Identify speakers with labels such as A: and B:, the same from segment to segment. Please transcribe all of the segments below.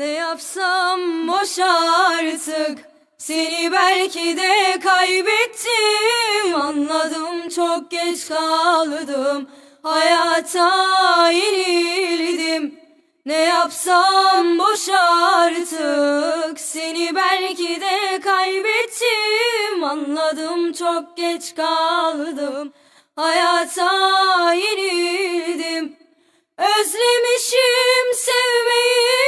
A: Ne yapsam boş artık. Seni belki de kaybettim. Anladım çok geç kaldım. Hayata yenildim. Ne yapsam boş artık. Seni belki de kaybettim. Anladım çok geç kaldım. Hayata yenildim. Özlemişim sevmeyi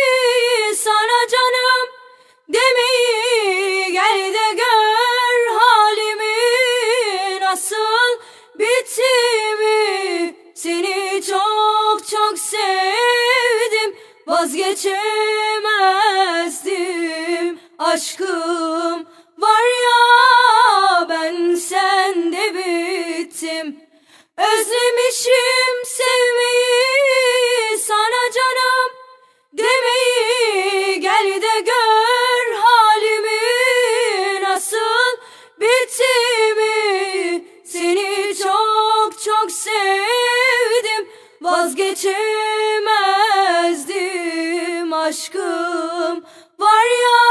A: sevdim vazgeçemezdim. Aşkım var ya ben sende bittim. Özlemişim sevmeyi sana canım demeyi. Gel de gör halimi nasıl bittiğimi Seni çok çok sevdim. Vazgeçemezdim aşkım. Var ya